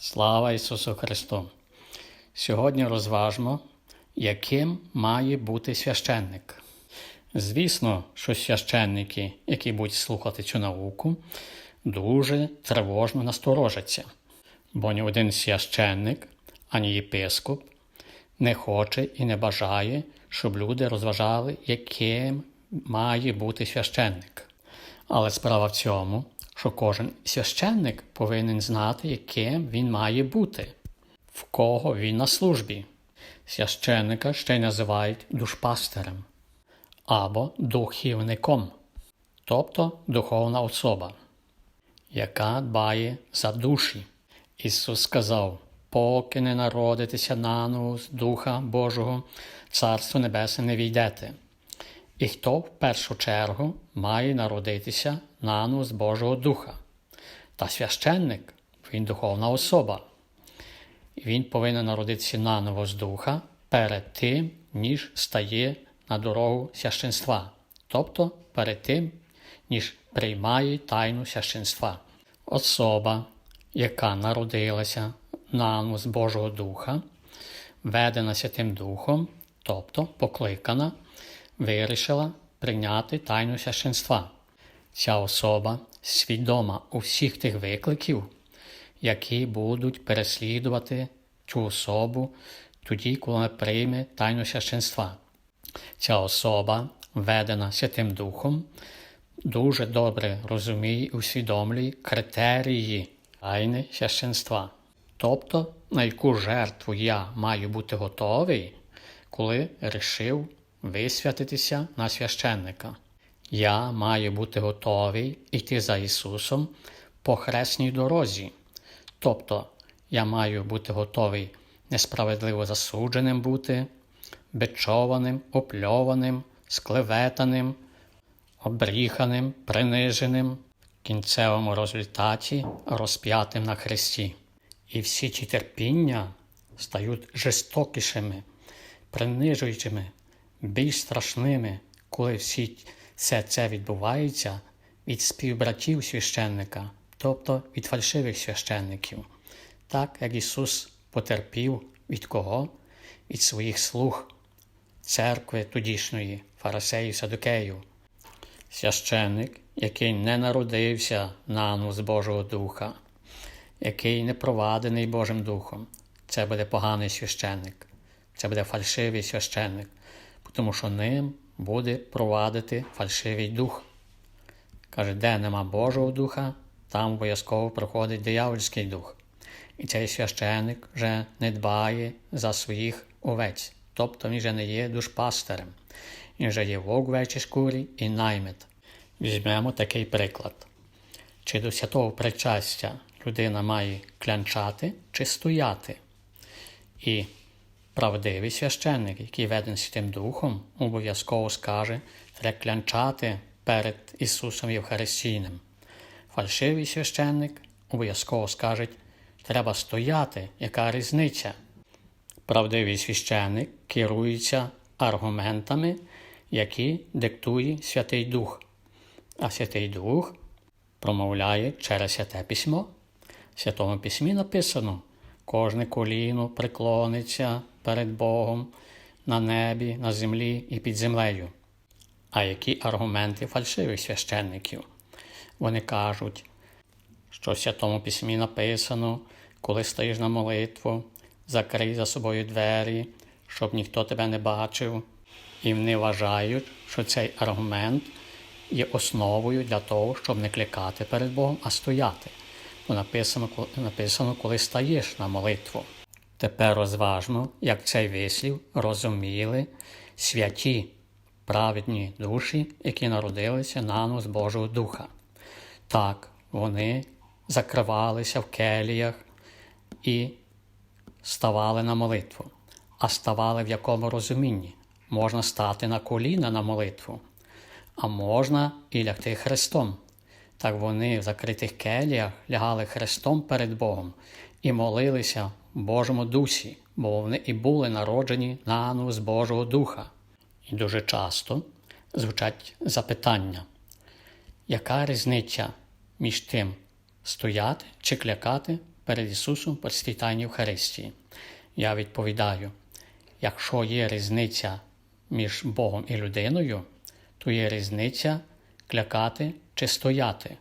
Слава Ісусу Христу! Сьогодні розважмо, яким має бути священник. Звісно, що священники, які будуть слухати цю науку, дуже тривожно насторожаться, бо ні один священник, ані єпископ не хоче і не бажає, щоб люди розважали, яким має бути священник. Але справа в цьому, що кожен священник повинен знати, яким він має бути, в кого він на службі. Священника ще й називають душпастерем або духівником, тобто духовна особа, яка дбає за душі. Ісус сказав: поки не народитеся наново з Духа Божого, Царство Небесне не війдете. І хто в першу чергу має народитися наново з Божого Духа? Та священник, він духовна особа. Він повинен народитися наново з Духа перед тим, ніж стає на дорогу священства, тобто перед тим, ніж приймає тайну священства. Особа, яка народилася наново з Божого Духа, ведена Святим Духом, тобто покликана, вирішила прийняти тайну священства. Ця особа свідома усіх тих викликів, які будуть переслідувати цю особу тоді, коли вона прийме тайну священства. Ця особа, ведена Святим Духом, дуже добре розуміє і усвідомлює критерії тайни священства. Тобто, на яку жертву я маю бути готовий, коли рішив висвятитися на священника. Я маю бути готовий йти за Ісусом по хресній дорозі. Тобто, я маю бути готовий несправедливо засудженим бути, бичованим, опльованим, склеветаним, обріханим, приниженим, в кінцевому результаті розп'ятим на хресті. І всі ці терпіння стають жорстокішими, принижуючими, більш страшними, коли всі все це відбувається від співбратів священника, тобто від фальшивих священників, так як Ісус потерпів від кого? Від своїх слуг церкви тодішньої, фарисеїв Садукеїв. Священник, який не народився наново з Божого Духа, який не провадений Божим Духом, це буде поганий священник, це буде фальшивий священник, тому що ним буде провадити фальшивий дух. Каже, де нема Божого Духа, там обов'язково проходить диявольський дух. І цей священник вже не дбає за своїх овець, тобто він вже не є душпастерем, він вже є вовк вечі шкурі і наймит. Візьмемо такий приклад. Чи до святого причастя людина має клянчати чи стояти? І правдивий священник, який веден Святим Духом, обов'язково скаже, треба клянчати перед Ісусом Євхаристійним. Фальшивий священник обов'язково скаже, треба стояти, яка різниця. Правдивий священник керується аргументами, які диктує Святий Дух, а Святий Дух промовляє через святе письмо. В Святому Письмі написано: кожне коліно преклониться перед Богом на небі, на землі і під землею. А які аргументи фальшивих священників? Вони кажуть, що в Святому Письмі написано, коли стоїш на молитву, закрий за собою двері, щоб ніхто тебе не бачив. І вони вважають, що цей аргумент є основою для того, щоб не кликати перед Богом, а стояти. Бо написано, написано, коли стаєш на молитву. Тепер розважно, як цей вислів розуміли святі, праведні душі, які народилися нано з Божого Духа. Так, вони закривалися в келіях і ставали на молитву. А ставали в якому розумінні? Можна стати на коліна на молитву, а можна і лягти хрестом. Так вони в закритих келіях лягали хрестом перед Богом і молилися Божому дусі, бо вони і були народжені наново з Божого Духа. І дуже часто звучать запитання, яка різниця між тим стояти чи клякати перед Ісусом при світанні Євхаристії? Я відповідаю: якщо є різниця між Богом і людиною, то є різниця клякати чи стояти.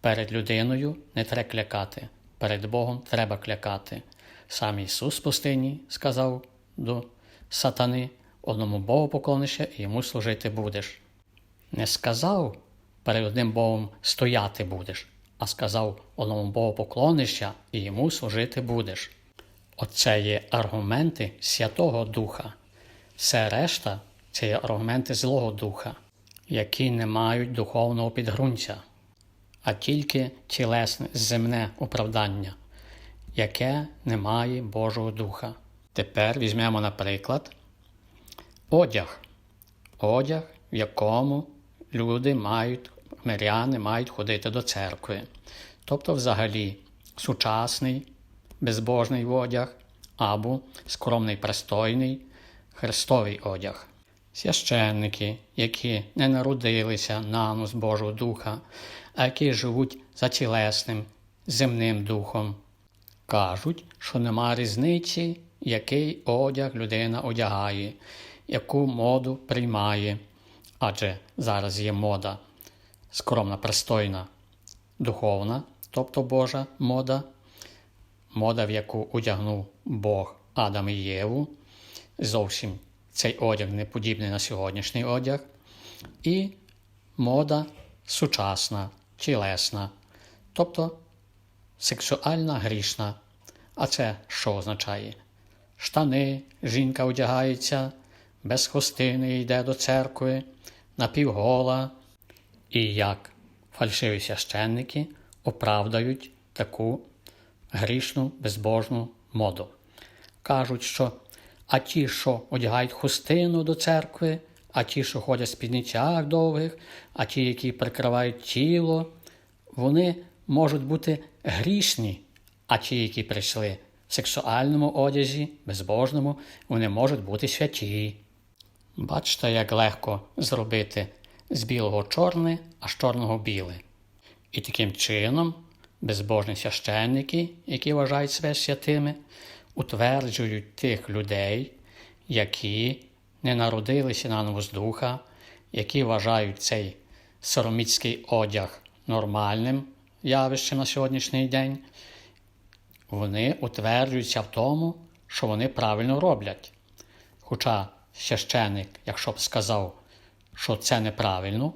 Перед людиною не треба клякати, перед Богом треба клякати. Сам Ісус в пустині сказав до сатани, одному Богу поклонишся і йому служити будеш. Не сказав перед одним Богом стояти будеш, а сказав одному Богу поклонишся і йому служити будеш. Оце є аргументи Святого Духа. Все решта це є аргументи Злого Духа, які не мають духовного підґрунтя, а тільки тілесне земне оправдання, яке не має Божого Духа. Тепер візьмемо, наприклад, одяг. Одяг, в якому люди мають, миряни мають ходити до церкви. Тобто, взагалі, сучасний, безбожний одяг або скромний пристойний хрестовий одяг. Священники, які не народилися на нос Божого Духа, а які живуть за тілесним, земним духом, кажуть, що нема різниці, який одяг людина одягає, яку моду приймає. Адже зараз є мода скромна, пристойна, духовна, тобто Божа мода, мода, в яку одягнув Бог Адам і Єву. Зовсім цей одяг не подібний на сьогоднішній одяг, і мода сучасна, тілесна, тобто сексуальна грішна. А це що означає? Штани, жінка одягається, без хустини йде до церкви, напівгола. І як фальшиві священники оправдають таку грішну, безбожну моду. Кажуть, що а ті, що одягають хустину до церкви, а ті, що ходять в спідницях довгих, а ті, які прикривають тіло, вони можуть бути грішні, а ті, які прийшли в сексуальному одязі, безбожному, вони можуть бути святі. Бачите, як легко зробити з білого чорне, а з чорного біле. І таким чином безбожні священники, які вважають себе святими, утверджують тих людей, які не народилися на з духа, які вважають цей сороміцький одяг нормальним явищем на сьогоднішній день, вони утверджуються в тому, що вони правильно роблять. Хоча священик, якщо б сказав, що це неправильно,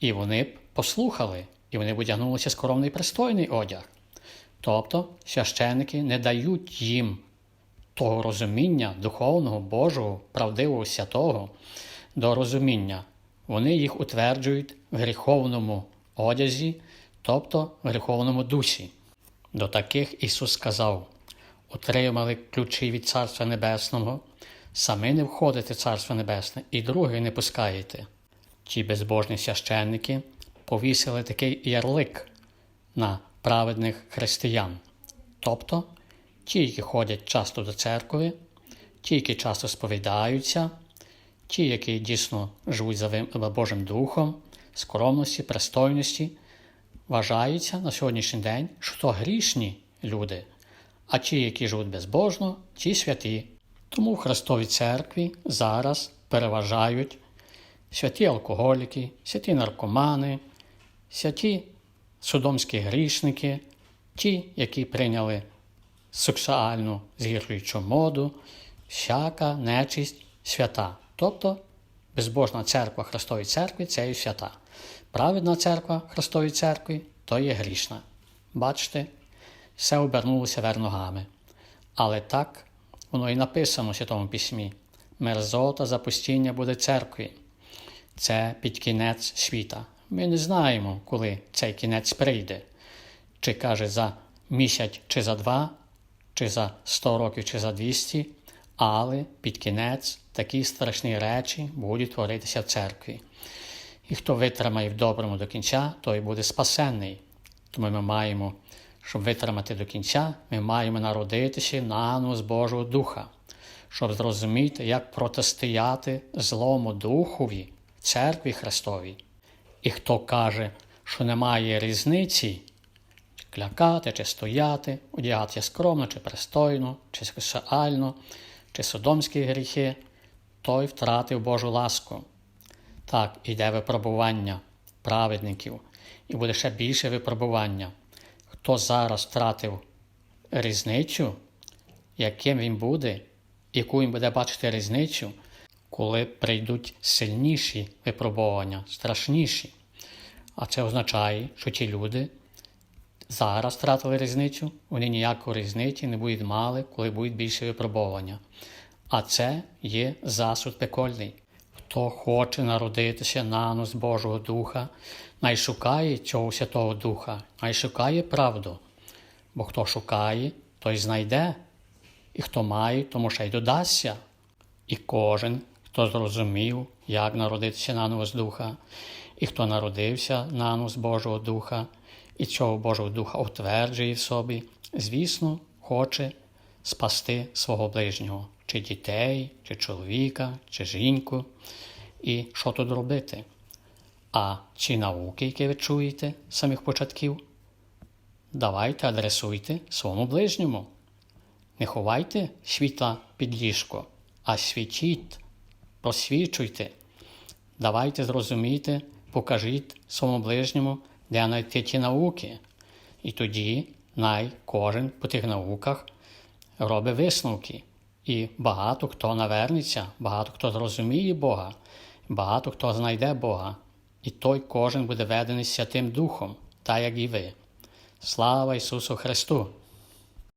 і вони б послухали, і вони б одягнулися скромний пристойний одяг. Тобто священики не дають їм того розуміння духовного, Божого, правдивого святого до розуміння. Вони їх утверджують в гріховному одязі, тобто в гріховному дусі. До таких Ісус сказав: отримали ключі від Царства Небесного, самі не входите в Царство Небесне і других не пускаєте. Ті безбожні священники повісили такий ярлик на праведних християн, тобто ті, які ходять часто до церкви, ті, які часто сповідаються, ті, які дійсно живуть за Божим Духом, скромності, пристойності, вважаються на сьогоднішній день, що то грішні люди, а ті, які живуть безбожно, ті святі. Тому в Христовій церкві зараз переважають святі алкоголіки, святі наркомани, святі судомські грішники, ті, які прийняли сексуальну згіршуючу моду, всяка нечисть свята. Тобто безбожна церква Христової церкви це і свята. Праведна церква Христової церкви то є грішна. Бачите, все обернулося вер ногами. Але так воно і написано в Святому Письмі. Мерзота запустіння буде церкві. Це під кінець світа. Ми не знаємо, коли цей кінець прийде. Чи каже за місяць, чи за два, чи за 100 років, чи за 200, але під кінець такі страшні речі будуть творитися в церкві. І хто витримає в доброму до кінця, той буде спасенний. Тому ми маємо, щоб витримати до кінця, ми маємо народитися наново з Божого Духа, щоб зрозуміти, як протистояти злому Духові в церкві Христовій. І хто каже, що немає різниці, клякати, чи стояти, одягатися скромно, чи пристойно, чи сексуально, чи содомські гріхи, той втратив Божу ласку. Так, іде випробування праведників, і буде ще більше випробування. Хто зараз втратив різницю, яким він буде, яку він буде бачити різницю, коли прийдуть сильніші випробування, страшніші. А це означає, що ті люди зараз втратили різницю, вони ніякої різниці не будуть мали, коли будуть більше випробування. А це є засуд пекольний. Хто хоче народитися на з Божого Духа, най шукає цього Святого Духа, най шукає правду. Бо хто шукає, той знайде, і хто має, тому ще й додасться. І кожен, хто зрозумів, як народитися наново з Духа, і хто народився наново з Божого Духа, і цього Божого Духа утверджує в собі, звісно, хоче спасти свого ближнього, чи дітей, чи чоловіка, чи жінку. І що тут робити? А ці науки, які ви чуєте з самих початків, давайте адресуйте своєму ближньому. Не ховайте світла під ліжко, а світіть, просвічуйте. Давайте зрозумійте, покажіть своєму ближньому, де знайти ті науки. І тоді най кожен по тих науках робить висновки. І багато хто навернеться, багато хто зрозуміє Бога, багато хто знайде Бога. І той кожен буде ведений Святим Духом, так як і ви. Слава Ісусу Христу!